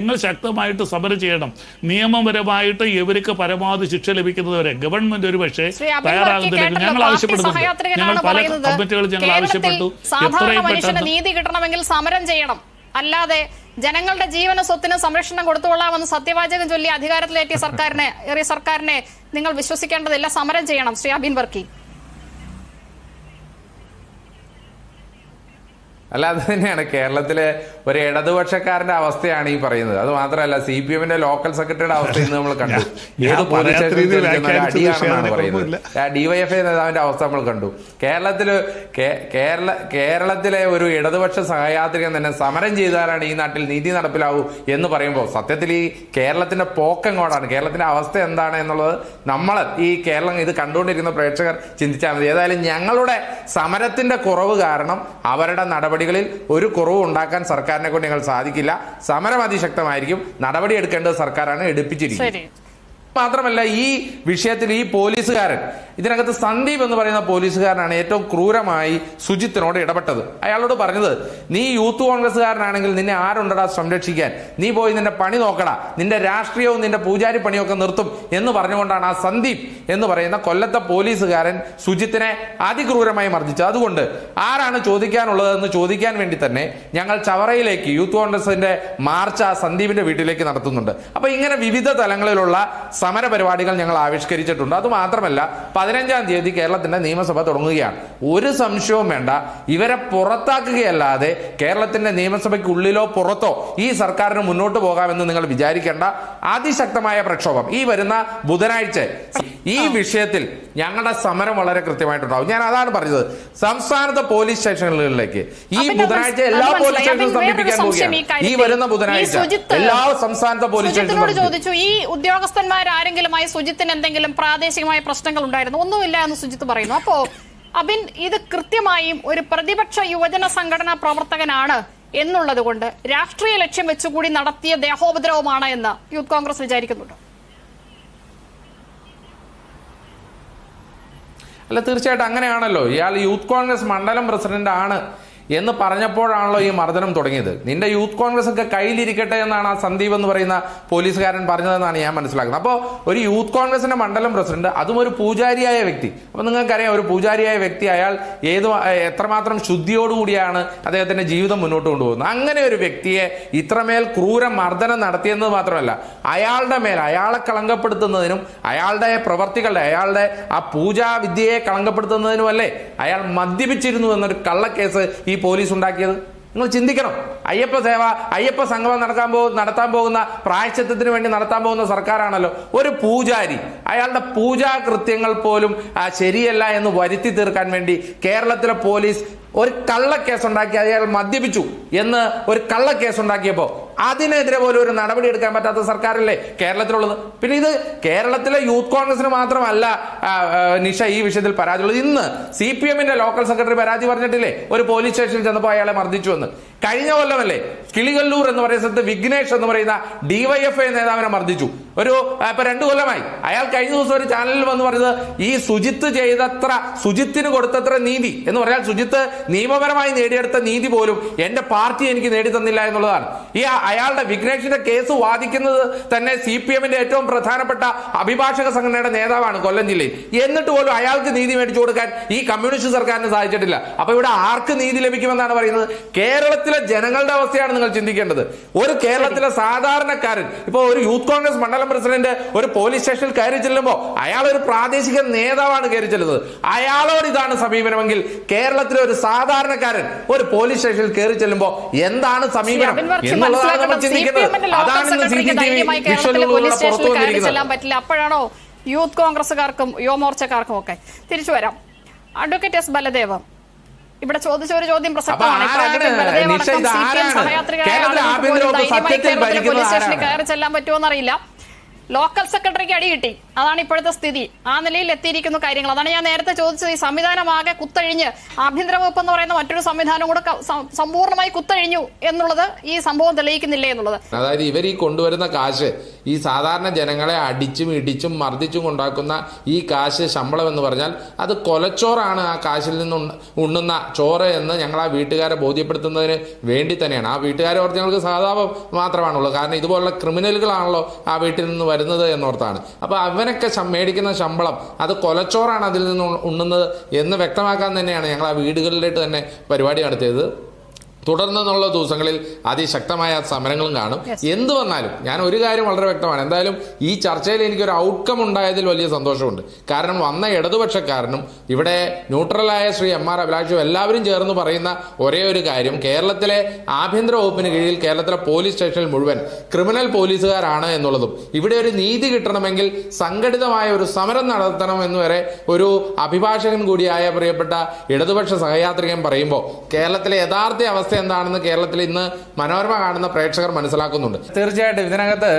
നിങ്ങൾ ശക്തമായിട്ട് സമരം ചെയ്യണം. നിയമപരമായിട്ട് ഇവർക്ക് പരമാവധി ശിക്ഷ ലഭിക്കുന്നതുവരെ ഗവൺമെന്റ് ഒരു പക്ഷേ തയ്യാറാകുന്നില്ല. ഞങ്ങൾ ആവശ്യപ്പെടുന്നു ആവശ്യപ്പെടുന്നുണ്ട്. ഞങ്ങൾ പല കമ്മിറ്റികൾ ഞങ്ങൾ ആവശ്യപ്പെട്ടു. സാധാരണ എത്രയും പെട്ടെന്ന് നീതി കിട്ടണമെങ്കിൽ സമരം ചെയ്യണം. അല്ലാതെ ജനങ്ങളുടെ ജീവന സ്വത്തിന് സംരക്ഷണം കൊടുത്തുകൊള്ളാമെന്ന് സത്യവാചകം ചൊല്ലി അധികാരത്തിലേറ്റിയ സർക്കാരിനെ ഏറിയ സർക്കാരിനെ നിങ്ങൾ വിശ്വസിക്കേണ്ടതില്ല. സമരം ചെയ്യണം. ശ്രീ അബിൻ വർക്കി അല്ല അത് തന്നെയാണ്. കേരളത്തിലെ ഒരു ഇടതുപക്ഷക്കാരന്റെ അവസ്ഥയാണ് ഈ പറയുന്നത്. അത് മാത്രമല്ല സി പി എമ്മിന്റെ ലോക്കൽ സെക്രട്ടറിയുടെ അവസ്ഥ ഇന്ന് നമ്മൾ കണ്ടു. ഏത് പോലീസ് സ്റ്റേഷനിൽ അടിയാണെന്നാണ് പറയുന്നത്. ഡിവൈഎഫ്ഐ നേതാവിന്റെ അവസ്ഥ നമ്മൾ കണ്ടു. കേരളത്തിൽ കേരള കേരളത്തിലെ ഒരു ഇടതുപക്ഷ സഹയാത്രികൻ തന്നെ സമരം ചെയ്താലാണ് ഈ നാട്ടിൽ നീതി നടപ്പിലാവൂ എന്ന് പറയുമ്പോൾ സത്യത്തിൽ ഈ കേരളത്തിന്റെ പോക്കങ്ങോടാണ് കേരളത്തിന്റെ അവസ്ഥ എന്താണ് എന്നുള്ളത് നമ്മൾ ഈ കേരളം ഇത് കണ്ടുകൊണ്ടിരിക്കുന്ന പ്രേക്ഷകർ ചിന്തിച്ചാൽ മതി. ഏതായാലും ഞങ്ങളുടെ സമരത്തിന്റെ കുറവ് കാരണം അവരുടെ നടപടികളിൽ ഒരു കുറവ് ഉണ്ടാക്കാൻ സർക്കാരിനെ കൊണ്ട് ഞങ്ങൾ സാധിക്കില്ല. സമരം അതിശക്തമായിരിക്കും. നടപടി എടുക്കേണ്ടത് സർക്കാരാണ് എടുപ്പിച്ചിരിക്കുന്നത് മാത്രമല്ല ഈ വിഷയത്തിൽ ഈ പോലീസുകാരൻ ഇതിനകത്ത് സന്ദീപ് എന്ന് പറയുന്ന പോലീസുകാരനാണ് ഏറ്റവും ക്രൂരമായി സുജിത്തിനോട് ഇടപെട്ടത്. അയാളോട് പറഞ്ഞത് നീ യൂത്ത് കോൺഗ്രസ്സുകാരനാണെങ്കിൽ നിന്നെ ആരുണ്ടടാ സംരക്ഷിക്കാൻ? നീ പോയി നിന്റെ പണി നോക്കടാ. നിന്റെ രാഷ്ട്രീയവും നിന്റെ പൂജാരി പണിയൊക്കെ നിർത്തും. എന്ന് പറഞ്ഞുകൊണ്ടാണ് ആ സന്ദീപ് എന്ന് പറയുന്ന കൊല്ലത്തെ പോലീസുകാരൻ സുജിത്തിനെ അതിക്രൂരമായി മർദ്ദിച്ചത്. അതുകൊണ്ട് ആരാണ് ചോദിക്കാനുള്ളതെന്ന് ചോദിക്കാൻ വേണ്ടി തന്നെ ഞങ്ങൾ ചവറയിലേക്ക് യൂത്ത് കോൺഗ്രസിന്റെ മാർച്ച് ആ സന്ദീപിന്റെ വീട്ടിലേക്ക് നടത്തുന്നുണ്ട്. അപ്പൊ ഇങ്ങനെ വിവിധ തലങ്ങളിലുള്ള സമര പരിപാടികൾ ഞങ്ങൾ ആവിഷ്കരിച്ചിട്ടുണ്ട്. അതുമാത്രമല്ല പതിനഞ്ചാം തീയതി കേരളത്തിന്റെ നിയമസഭ തുടങ്ങുകയാണ്. ഒരു സംശയവും വേണ്ട. ഇവരെ പുറത്താക്കുകയല്ലാതെ കേരളത്തിന്റെ നിയമസഭയ്ക്കുള്ളിലോ പുറത്തോ ഈ സർക്കാരിന് മുന്നോട്ട് പോകാമെന്ന് നിങ്ങൾ വിചാരിക്കേണ്ട അതിശക്തമായ പ്രക്ഷോഭം. ഈ വരുന്ന ബുധനാഴ്ച ഈ വിഷയത്തിൽ ഞങ്ങളുടെ സമരം വളരെ കൃത്യമായിട്ടുണ്ടാവും. ഞാൻ അതാണ് പറഞ്ഞത്. സംസ്ഥാനത്തെ പോലീസ് സ്റ്റേഷനുകളിലേക്ക് ഈ ബുധനാഴ്ച എല്ലാ പോലീസ് സ്റ്റേഷനും സമീപിക്കാൻ ഈ പോവുകയാണ്. ഈ വരുന്ന ബുധനാഴ്ച എല്ലാ സംസ്ഥാനത്തെ പോലീസ് സുജിത്തിനോട് സ്റ്റേഷനും ചോദിച്ചു ഈ ഉദ്യോഗസ്ഥന്മാരാരെങ്കിലുമായി സുജിത്തിന് എന്തെങ്കിലും പ്രാദേശികമായ പ്രശ്നങ്ങൾ ഉണ്ടായിരുന്നു? ഒന്നുമില്ല എന്ന് സുജിത്ത് പറയുന്നു. അപ്പോ അബിൻ ഇത് കൃത്യമായും ഒരു പ്രതിപക്ഷ യുവജന സംഘടനാ പ്രവർത്തകനാണ് എന്നുള്ളത് കൊണ്ട് രാഷ്ട്രീയ ലക്ഷ്യം വെച്ചുകൂടി നടത്തിയ ദേഹോപദ്രവമാണ് എന്ന് യൂത്ത് കോൺഗ്രസ് വിചാരിക്കുന്നുണ്ട്. അല്ല തീർച്ചയായിട്ടും അങ്ങനെയാണല്ലോ. ഇയാൾ യൂത്ത് കോൺഗ്രസ് മണ്ഡലം പ്രസിഡന്റ് ആണ് എന്ന് പറഞ്ഞപ്പോഴാണല്ലോ ഈ മർദ്ദനം തുടങ്ങിയത്. നിന്റെ യൂത്ത് കോൺഗ്രസ് ഒക്കെ കയ്യിലിരിക്കട്ടെ എന്നാണ് ആ സന്ദീപ് എന്ന് പറയുന്ന പോലീസുകാരൻ പറഞ്ഞതെന്നാണ് ഞാൻ മനസ്സിലാക്കുന്നത്. അപ്പോൾ ഒരു യൂത്ത് കോൺഗ്രസിന്റെ മണ്ഡലം പ്രസിഡന്റ് അതും ഒരു പൂജാരിയായ വ്യക്തി. അപ്പോൾ നിങ്ങൾക്കറിയാം ഒരു പൂജാരിയായ വ്യക്തി അയാൾ ഏത് എത്രമാത്രം ശുദ്ധിയോടുകൂടിയാണ് അദ്ദേഹത്തിന്റെ ജീവിതം മുന്നോട്ട് കൊണ്ടുപോകുന്നത്. അങ്ങനെ ഒരു വ്യക്തിയെ ഇത്രമേൽ ക്രൂര മർദ്ദനം നടത്തിയെന്ന് മാത്രമല്ല അയാളുടെ മേൽ അയാളെ കളങ്കപ്പെടുത്തുന്നതിനും അയാളുടെ പ്രവർത്തികളുടെ അയാളുടെ ആ പൂജാവിദ്യയെ കളങ്കപ്പെടുത്തുന്നതിനും അല്ലേ അയാൾ മദ്യപിച്ചിരുന്നു എന്നൊരു കള്ളക്കേസ് ഈ പോലീസ് ഉണ്ടാക്കിയത്? നിങ്ങൾ ചിന്തിക്കണം. അയ്യപ്പ സേവ അയ്യപ്പ സംഗമം നടക്കാൻ പോ നടത്താൻ പോകുന്ന പ്രായശ്ചിത്തത്തിന് വേണ്ടി നടത്താൻ പോകുന്ന സർക്കാരാണല്ലോ. ഒരു പൂജാരി അയാളുടെ പൂജാ കൃത്യങ്ങൾ പോലും ശരിയല്ല എന്ന് വരുത്തി തീർക്കാൻ വേണ്ടി കേരളത്തിലെ പോലീസ് ഒരു കള്ളക്കേസ് ഉണ്ടാക്കി അയാൾ മദ്യപിച്ചു എന്ന് ഒരു കള്ളക്കേസ് ഉണ്ടാക്കിയപ്പോ അതിനെതിരെ പോലും ഒരു നടപടി എടുക്കാൻ പറ്റാത്ത സർക്കാരല്ലേ കേരളത്തിലുള്ളത്? പിന്നെ ഇത് കേരളത്തിലെ യൂത്ത് കോൺഗ്രസിന് മാത്രമല്ല നിഷ ഈ വിഷയത്തിൽ പരാതിയുള്ളത്. ഇന്ന് സി പി എമ്മിന്റെ ലോക്കൽ സെക്രട്ടറി പരാതി പറഞ്ഞിട്ടില്ലേ? ഒരു പോലീസ് സ്റ്റേഷനിൽ ചെന്നപ്പോൾ അയാളെ മർദ്ദിച്ചു എന്ന്. കഴിഞ്ഞ കൊല്ലമല്ലേ കിളികല്ലൂർ എന്ന് പറയുന്ന സ്ഥലത്ത് വിഘ്നേഷ് എന്ന് പറയുന്ന ഡിവൈഎഫ്ഐ നേതാവിനെ മർദ്ദിച്ചു. ഒരു ഇപ്പൊ രണ്ടു കൊല്ലമായി. അയാൾ കഴിഞ്ഞ ദിവസം ഒരു ചാനലിൽ വന്ന് പറഞ്ഞത് ഈ സുജിത്ത് ചെയ്തത്ര സുജിത്തിന് കൊടുത്തത്ര നീതി എന്ന് പറഞ്ഞാൽ സുജിത്ത് നിയമപരമായി നേടിയെടുത്ത നീതി പോലും എന്റെ പാർട്ടി എനിക്ക് നേടി തന്നില്ല എന്നുള്ളതാണ്. ഈ അയാളുടെ വിഘ്നേഷിന്റെ കേസ് വാദിക്കുന്നത് തന്നെ സി പി എമ്മിന്റെ ഏറ്റവും പ്രധാനപ്പെട്ട അഭിഭാഷക സംഘടനയുടെ നേതാവാണ് കൊല്ലം ജില്ലയിൽ. എന്നിട്ട് പോലും അയാൾക്ക് നീതി മേടിച്ചു കൊടുക്കാൻ ഈ കമ്മ്യൂണിസ്റ്റ് സർക്കാരിന് സാധിച്ചിട്ടില്ല. അപ്പൊ ഇവിടെ ആർക്ക് നീതി ലഭിക്കുമെന്നാണ് പറയുന്നത്? കേരളത്തിലെ ജനങ്ങളുടെ അവസ്ഥയാണ് നിങ്ങൾ ചിന്തിക്കേണ്ടത്. ഒരു കേരളത്തിലെ സാധാരണക്കാരൻ ഇപ്പൊ ഒരു യൂത്ത് കോൺഗ്രസ് മണ്ഡലം പ്രസിഡന്റ് ഒരു പോലീസ് സ്റ്റേഷനിൽ കയറി ചെല്ലുമ്പോൾ അയാൾ ഒരു പ്രാദേശിക നേതാവാണ് കയറി ചെല്ലുന്നത്. അയാളോട് ഇതാണ് സമീപനമെങ്കിൽ കേരളത്തിലെ ഒരു സാധാരണക്കാരൻ ഒരു പോലീസ് സ്റ്റേഷനിൽ കയറി ചെല്ലുമ്പോൾ എന്താണ് സമീപനം നമ്മൾ മനസ്സിലാക്കണം സി പി എമ്മിന്റെ ലോക്കൽ സെക്രട്ടറിക്ക് ധൈര്യമായി കേരളത്തിലെ പോലീസ് പുറത്തു സ്റ്റേഷനിൽ കയറി ചെല്ലാൻ പറ്റില്ല. അപ്പോഴാണോ യൂത്ത് കോൺഗ്രസുകാർക്കും യുവമോർച്ചക്കാർക്കും ഒക്കെ? തിരിച്ചു വരാം. Advocate S Baladev. ഇവിടെ ചോദിച്ച ഒരു ചോദ്യം പ്രസക്തമാണ്? സഹയാത്രികരായ പോലും ധൈര്യമായി കേരളത്തിലെ പോലീസ് സ്റ്റേഷനിൽ കയറി ചെല്ലാൻ പറ്റുമോ എന്നറിയില്ല. ലോക്കൽ സെക്രട്ടറിക്ക് അടി കിട്ടി. അതാണ് ഇപ്പോഴത്തെ സ്ഥിതി. ആ നിലയിൽ എത്തിയിരിക്കുന്ന കാര്യങ്ങൾ. അതാണ് ഞാൻ നേരത്തെ ചോദിച്ചത്. ഈ സംവിധാനമാകെ കുത്തഴിഞ്ഞ് ആഭ്യന്തര വകുപ്പ് എന്ന് പറയുന്ന മറ്റൊരു സംവിധാനം കൂടെ സമ്പൂർണമായി കുത്തഴിഞ്ഞു എന്നുള്ളത് ഈ സംഭവം തെളിയിക്കുന്നില്ലേ എന്നുള്ളത്. അതായത് ഇവർ ഈ കൊണ്ടുവരുന്ന കാശ് ഈ സാധാരണ ജനങ്ങളെ അടിച്ചും ഇടിച്ചും മർദ്ദിച്ചും കൊണ്ടാക്കുന്ന ഈ കാശ് ശമ്പളം എന്ന് പറഞ്ഞാൽ അത് കൊലച്ചോറാണ് ആ കാശിൽ നിന്ന് ഉണ്ണുന്ന ചോറ് എന്ന് ഞങ്ങൾ ആ വീട്ടുകാരെ ബോധ്യപ്പെടുത്തുന്നതിന് വേണ്ടി തന്നെയാണ്. ആ വീട്ടുകാരെ ഓർത്ത് ഞങ്ങൾക്ക് സഹതാപം മാത്രമാണുള്ളത്. കാരണം ഇതുപോലുള്ള ക്രിമിനലുകളാണല്ലോ ആ വീട്ടിൽ നിന്ന് വരുന്നത് എന്നോർത്താണ്. അപ്പോൾ അവനൊക്കെ മേടിക്കുന്ന ശമ്പളം അത് കൊലച്ചോറാണ് അതിൽ നിന്ന് ഉണ്ണുന്നത് എന്ന് വ്യക്തമാക്കാൻ തന്നെയാണ് ഞങ്ങൾ ആ വീടുകളിലേക്ക് തന്നെ പരിപാടി നടത്തിയത്. തുടർന്നുള്ള ദിവസങ്ങളിൽ അതിശക്തമായ സമരങ്ങളും കാണും. എന്ത് വന്നാലും ഞാൻ ഒരു കാര്യം വളരെ വ്യക്തമാണ്. എന്തായാലും ഈ ചർച്ചയിൽ എനിക്കൊരു ഔട്ട്കം ഉണ്ടായതിൽ വലിയ സന്തോഷമുണ്ട്. കാരണം വന്ന ഇടതുപക്ഷക്കാരനും ഇവിടെ ന്യൂട്രലായ ശ്രീ എം ആർ അഭിലാഷും എല്ലാവരും ചേർന്ന് പറയുന്ന ഒരേ ഒരു കാര്യം. കേരളത്തിലെ ആഭ്യന്തര വകുപ്പിന് കീഴിൽ കേരളത്തിലെ പോലീസ് സ്റ്റേഷനിൽ മുഴുവൻ ക്രിമിനൽ പോലീസുകാരാണ് എന്നുള്ളതും. ഇവിടെ ഒരു നീതി കിട്ടണമെങ്കിൽ സംഘടിതമായ ഒരു സമരം നടത്തണം എന്ന് വരെ ഒരു അഭിഭാഷകൻ കൂടിയായ പ്രിയപ്പെട്ട ഇടതുപക്ഷ സഹയാത്രികൻ പറയുമ്പോൾ കേരളത്തിലെ യഥാർത്ഥ അവസ്ഥ എന്താണെന്ന് കേരളത്തിൽ ഇന്ന് മനോരമ കാണുന്ന പ്രേക്ഷകർ മനസ്സിലാക്കുന്നുണ്ട്. തീർച്ചയായിട്ടും ഇതിനകത്ത്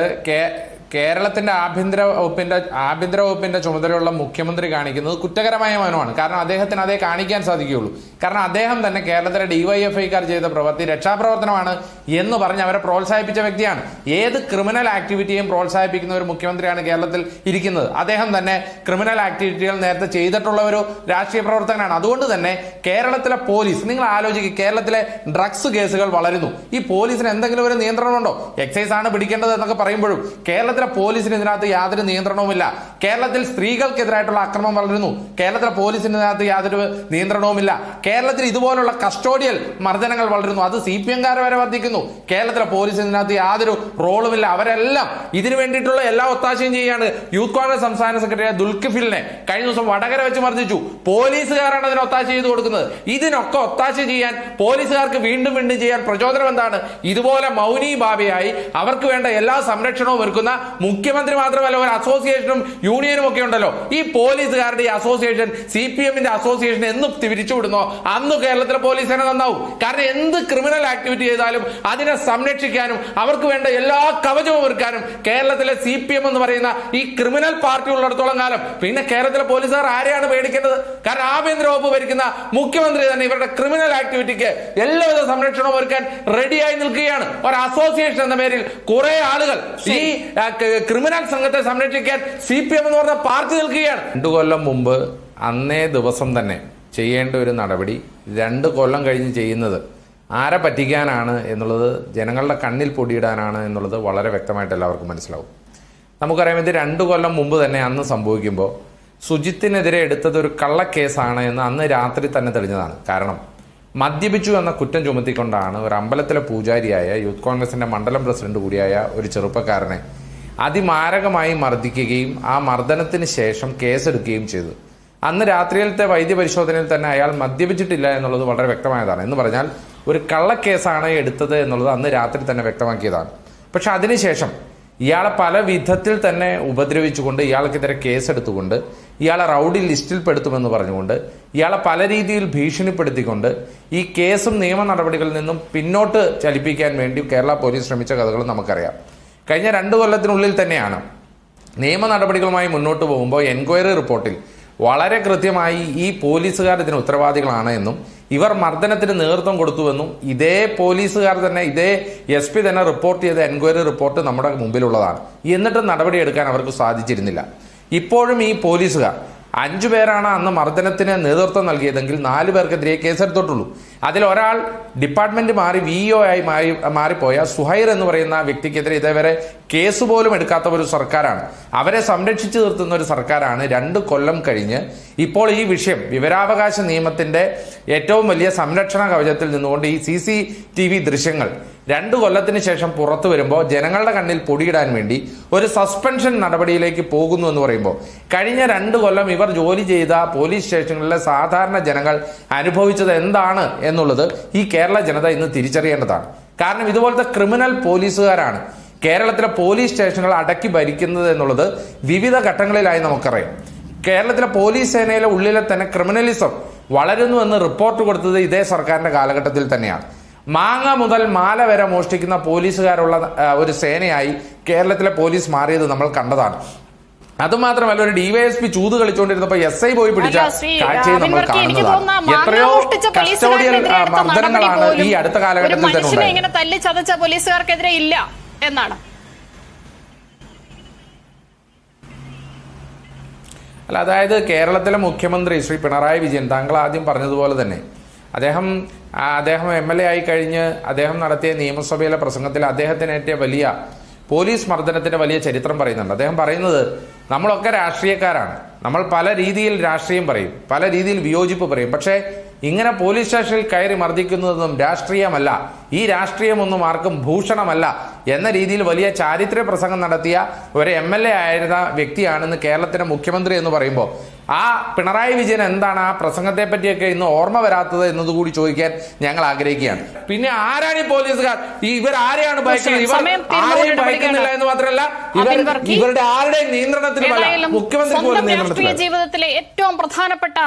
കേരളത്തിന്റെ ആഭ്യന്തര വകുപ്പിന്റെ ആഭ്യന്തര വകുപ്പിന്റെ ചുമതലയുള്ള മുഖ്യമന്ത്രി കാണിക്കുന്നത് കുറ്റകരമായ മൗനമാണ്. കാരണം അദ്ദേഹത്തിന് അതേ കാണിക്കാൻ സാധിക്കുകയുള്ളൂ. കാരണം അദ്ദേഹം തന്നെ കേരളത്തിലെ ഡിവൈഎഫ്ഐക്കാർ ചെയ്ത പ്രവൃത്തി രക്ഷാപ്രവർത്തനമാണ് എന്ന് പറഞ്ഞ് അവരെ പ്രോത്സാഹിപ്പിച്ച വ്യക്തിയാണ്. ഏത് ക്രിമിനൽ ആക്ടിവിറ്റിയും പ്രോത്സാഹിപ്പിക്കുന്ന ഒരു മുഖ്യമന്ത്രിയാണ് കേരളത്തിൽ ഇരിക്കുന്നത്. അദ്ദേഹം തന്നെ ക്രിമിനൽ ആക്ടിവിറ്റികൾ നേരത്തെ ചെയ്തിട്ടുള്ള ഒരു രാഷ്ട്രീയ പ്രവർത്തകനാണ്. അതുകൊണ്ട് തന്നെ കേരളത്തിലെ പോലീസ് നിങ്ങൾ ആലോചിക്കുക കേരളത്തിലെ ഡ്രഗ്സ് കേസുകൾ വളരുന്നു. ഈ പോലീസിന് എന്തെങ്കിലും ഒരു നിയന്ത്രണമുണ്ടോ? എക്സൈസ് ആണ് പിടിക്കേണ്ടത് എന്നൊക്കെ പറയുമ്പോഴും കേരളത്തിലെ പോലീസിന് ഇതിനകത്ത് യാതൊരു നിയന്ത്രണവുമില്ല. കേരളത്തിൽ സ്ത്രീകൾക്കെതിരായിട്ടുള്ള അക്രമം വളരുന്നു. കേരളത്തിലെ പോലീസിന് ഇതിനകത്ത് യാതൊരു നിയന്ത്രണവുമില്ല. കേരളത്തിൽ ഇതുപോലുള്ള കസ്റ്റോഡിയൽ മർദ്ദനങ്ങൾ വളരുന്നു. അത് സി പി വരെ വർദ്ധിക്കുന്നു. കേരളത്തിലെ പോലീസിന് ഇതിനകത്ത് യാതൊരു റോളുമില്ല. അവരെല്ലാം ഇതിനു വേണ്ടിയിട്ടുള്ള എല്ലാ ഒത്താശയും ചെയ്യാണ്. യൂത്ത് കോൺഗ്രസ് സംസ്ഥാന സെക്രട്ടറി ദുൽഖിഫിലിനെ കഴിഞ്ഞ ദിവസം വടകര വെച്ച് മർദ്ദിച്ചു. പോലീസുകാരാണ് അതിന് ഒത്താശ ചെയ്തു കൊടുക്കുന്നത്. ഇതിനൊക്കെ ഒത്താശ ചെയ്യാൻ പോലീസുകാർക്ക് വീണ്ടും വീണ്ടും ചെയ്യാൻ പ്രചോദനം എന്താണ് ഇതുപോലെ മൗനി ബാബയായി അവർക്ക് വേണ്ട എല്ലാ സംരക്ഷണവും ഒരുക്കുന്ന മുഖ്യമന്ത്രി മാത്രമല്ല ഒരു അസോസിയേഷനും യൂണിയനും ഒക്കെ ഉണ്ടല്ലോ. ഈ പോലീസുകാരുടെ ഈ അസോസിയേഷൻ സി പി എമ്മിന്റെ അസോസിയേഷൻ എന്ന് തിരിച്ചുവിടുന്നോ അന്ന് കേരളത്തിലെ പോലീസ് തന്നെ നന്നാവും. കാരണം എന്ത് ക്രിമിനൽ ആക്ടിവിറ്റി ചെയ്താലും അതിനെ സംരക്ഷിക്കാനും അവർക്ക് വേണ്ട എല്ലാ കവചവും ഒരുക്കാനും കേരളത്തിലെ സി പി എം എന്ന് പറയുന്ന ഈ ക്രിമിനൽ പാർട്ടി ഉള്ളിടത്തോളം കാലം. പിന്നെ കേരളത്തിലെ പോലീസുകാർ ആരെയാണ് പേടിക്കേണ്ടത്? കാരണം ആഭ്യന്തര വകുപ്പ് ഭരിക്കുന്ന മുഖ്യമന്ത്രി തന്നെ ഇവരുടെ ക്രിമിനൽ ആക്ടിവിറ്റിക്ക് എല്ലാവിധ സംരക്ഷണവും ഒരുക്കാൻ റെഡിയായി നിൽക്കുകയാണ്. ഒരു അസോസിയേഷൻ എന്ന പേരിൽ കുറെ ആളുകൾ ഈ ക്രിമിനൽ സംഘത്തെ സംരക്ഷിക്കാൻ സി പി എം എന്ന് പറഞ്ഞ പാർട്ടി നിൽക്കുകയാണ്. രണ്ടു കൊല്ലം മുമ്പ് അന്നേ ദിവസം തന്നെ ചെയ്യേണ്ട ഒരു നടപടി രണ്ട് കൊല്ലം കഴിഞ്ഞ് ചെയ്യുന്നത് ആരെ പറ്റിക്കാനാണ് എന്നുള്ളത് ജനങ്ങളുടെ കണ്ണിൽ പൊടിയിടാനാണ് എന്നുള്ളത് വളരെ വ്യക്തമായിട്ട് എല്ലാവർക്കും മനസ്സിലാവും. നമുക്കറിയാം ഇത് രണ്ട് കൊല്ലം മുമ്പ് തന്നെ അന്ന് സംഭവിക്കുമ്പോൾ സുജിത്തിനെതിരെ എടുത്തത് ഒരു കള്ളക്കേസാണ് എന്ന് അന്ന് രാത്രി തന്നെ തെളിഞ്ഞതാണ്. കാരണം മദ്യപിച്ചു എന്ന കുറ്റം ചുമത്തിക്കൊണ്ടാണ് ഒരു അമ്പലത്തിലെ പൂജാരിയായ യൂത്ത് കോൺഗ്രസിന്റെ മണ്ഡലം പ്രസിഡന്റ് കൂടിയായ ഒരു ചെറുപ്പക്കാരനെ അതിമാരകമായി മർദ്ദിക്കുകയും ആ മർദ്ദനത്തിന് ശേഷം കേസെടുക്കുകയും ചെയ്തു. അന്ന് രാത്രിയിലത്തെ വൈദ്യപരിശോധനയിൽ തന്നെ അയാൾ മദ്യപിച്ചിട്ടില്ല എന്നുള്ളത് വളരെ വ്യക്തമായതാണ്. എന്ന് പറഞ്ഞാൽ ഒരു കള്ളക്കേസാണ് എടുത്തത് എന്നുള്ളത് അന്ന് രാത്രി തന്നെ വ്യക്തമാക്കിയതാണ്. പക്ഷെ അതിനുശേഷം ഇയാളെ പല വിധത്തിൽ തന്നെ ഉപദ്രവിച്ചുകൊണ്ട് ഇയാൾക്കെതിരെ കേസെടുത്തുകൊണ്ട് ഇയാളെ റൗഡി ലിസ്റ്റിൽ പെടുത്തുമെന്ന് പറഞ്ഞുകൊണ്ട് ഇയാളെ പല രീതിയിൽ ഭീഷണിപ്പെടുത്തിക്കൊണ്ട് ഈ കേസും നിയമ നടപടികളിൽ നിന്നും പിന്നോട്ട് ചലിപ്പിക്കാൻ വേണ്ടി കേരള പോലീസ് ശ്രമിച്ച കഥകൾ നമുക്കറിയാം. കഴിഞ്ഞ രണ്ട് കൊല്ലത്തിനുള്ളിൽ തന്നെയാണ്. നിയമ നടപടികളുമായി മുന്നോട്ട് പോകുമ്പോൾ എൻക്വയറി റിപ്പോർട്ടിൽ വളരെ കൃത്യമായി ഈ പോലീസുകാർ ഇതിന് ഉത്തരവാദികളാണ് എന്നും ഇവർ മർദ്ദനത്തിന് നേതൃത്വം കൊടുത്തുവെന്നും ഇതേ പോലീസുകാർ തന്നെ ഇതേ എസ് പി തന്നെ റിപ്പോർട്ട് ചെയ്ത എൻക്വയറി റിപ്പോർട്ട് നമ്മുടെ മുമ്പിലുള്ളതാണ്. എന്നിട്ടും നടപടിയെടുക്കാൻ അവർക്ക് സാധിച്ചിരുന്നില്ല. ഇപ്പോഴും ഈ പോലീസുകാർ അഞ്ചു പേരാണ് അന്ന് മർദ്ദനത്തിന് നേതൃത്വം നൽകിയതെങ്കിൽ നാലു പേർക്കെതിരെ കേസെടുത്തിട്ടുള്ളൂ. അതിൽ ഒരാൾ ഡിപ്പാർട്ട്മെന്റ് മാറി വി ഒ ആയി മാറി മാറിപ്പോയ സുഹൈർ എന്ന് പറയുന്ന വ്യക്തിക്കെതിരെ ഇതേവരെ കേസ് പോലും എടുക്കാത്ത ഒരു സർക്കാരാണ്. അവരെ സംരക്ഷിച്ചു നിർത്തുന്ന ഒരു സർക്കാരാണ് രണ്ട് കൊല്ലം കഴിഞ്ഞ്. ഇപ്പോൾ ഈ വിഷയം വിവരാവകാശ നിയമത്തിന്റെ ഏറ്റവും വലിയ സംരക്ഷണ കവചത്തിൽ നിന്നുകൊണ്ട് ഈ സി സി ടി വി ദൃശ്യങ്ങൾ രണ്ട് കൊല്ലത്തിന് ശേഷം പുറത്തു വരുമ്പോൾ ജനങ്ങളുടെ കണ്ണിൽ പൊടിയിടാൻ വേണ്ടി ഒരു സസ്പെൻഷൻ നടപടിയിലേക്ക് പോകുന്നു എന്ന് പറയുമ്പോൾ കഴിഞ്ഞ രണ്ട് കൊല്ലം ഇവർ ജോലി ചെയ്ത പോലീസ് സ്റ്റേഷനുകളിലെ സാധാരണ ജനങ്ങൾ അനുഭവിച്ചത് എന്താണ് എന്നുള്ളത് ഈ കേരള ജനത ഇന്ന് തിരിച്ചറിയേണ്ടതാണ്. കാരണം ഇതുപോലത്തെ ക്രിമിനൽ പോലീസുകാരാണ് കേരളത്തിലെ പോലീസ് സ്റ്റേഷനുകൾ അടക്കി ഭരിക്കുന്നത് എന്നുള്ളത് വിവിധ ഘട്ടങ്ങളിലായി നമുക്കറിയാം. കേരളത്തിലെ പോലീസ് സേനയിലെ ഉള്ളിലെ തന്നെ ക്രിമിനലിസം വളരുന്നു എന്ന് റിപ്പോർട്ട് കൊടുത്തത് ഇതേ സർക്കാരിന്റെ കാലഘട്ടത്തിൽ തന്നെയാണ്. മാങ്ങ മുതൽ മാല വരെ മോഷ്ടിക്കുന്ന പോലീസുകാരുള്ള ഒരു സേനയായി കേരളത്തിലെ പോലീസ് മാറിയത് നമ്മൾ കണ്ടതാണ്. അതുമാത്രമല്ല ഒരു ഡിവൈഎസ്പി ചൂത് കളിച്ചുകൊണ്ടിരുന്നപ്പോ എസ് ഐ പോയി പിടിച്ച കാഴ്ചയെ നമ്മൾ കാണുന്നതാണ്. എത്രയോ കസ്റ്റോഡിയൽ മർദ്ദനങ്ങളാണ് ഈ അടുത്ത കാലഘട്ടത്തിൽ ഇങ്ങനെ ചതച്ച പോലീസുകാർക്കെതിരെ ഇല്ല എന്നാണ്. അല്ല അതായത് കേരളത്തിലെ മുഖ്യമന്ത്രി ശ്രീ പിണറായി വിജയൻ താങ്കൾ ആദ്യം പറഞ്ഞതുപോലെ തന്നെ അദ്ദേഹം അദ്ദേഹം എം എൽ എ ആയി കഴിഞ്ഞ് അദ്ദേഹം നടത്തിയ നിയമസഭയിലെ പ്രസംഗത്തിൽ അദ്ദേഹത്തിന് അദ്ദേഹത്തിനേറ്റ വലിയ പോലീസ് മർദ്ദനത്തിന്റെ വലിയ ചരിത്രം പറയുന്നുണ്ട്. അദ്ദേഹം പറയുന്നത് നമ്മളൊക്കെ രാഷ്ട്രീയക്കാരാണ്. നമ്മൾ പല രീതിയിൽ രാഷ്ട്രീയം പറയും. പല രീതിയിൽ വിയോജിപ്പ് പറയും. പക്ഷേ ഇങ്ങനെ പോലീസ് സ്റ്റേഷനിൽ കയറി മർദ്ദിക്കുന്നതൊന്നും രാഷ്ട്രീയമല്ല. ഈ രാഷ്ട്രീയമൊന്നും ആർക്കും ഭൂഷണമല്ല എന്ന രീതിയിൽ വലിയ ചാരിത്ര പ്രസംഗം നടത്തിയ ഒരു എം എൽ എ ആയിരുന്ന വ്യക്തിയാണെന്ന് കേരളത്തിന്റെ മുഖ്യമന്ത്രി എന്ന് പറയുമ്പോൾ ആ പിണറായി വിജയൻ എന്താണ് ആ പ്രസംഗത്തെ പറ്റിയൊക്കെ ഇന്ന് ഓർമ്മ വരാത്തത് എന്നതുകൂടി ചോദിക്കാൻ ഞങ്ങൾ ആഗ്രഹിക്കുകയാണ്. പിന്നെ ആരാണ് ഈ പോലീസുകാർ? ഈ ഇവർ ആരെയാണ് ഭയക്കുന്നത് ഇവർ ആരെയും. ഭയക്കുന്നില്ല എന്ന് മാത്രമല്ല ഇവർ ഇവരുടെ ആരുടെയും നിയന്ത്രണത്തിലുമല്ല ഏതായാലും മുഖ്യമന്ത്രി ജീവിതത്തിലെ ഏറ്റവും പ്രധാനപ്പെട്ട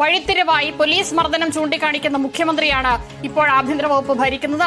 വഴിത്തിരിവായി പോലീസ് മർദ്ദനം ചൂണ്ടിക്കാണിക്കുന്ന മുഖ്യമന്ത്രിയാണ് ഇപ്പോൾ ആഭ്യന്തര വകുപ്പ് ഭരിക്കുന്നത്.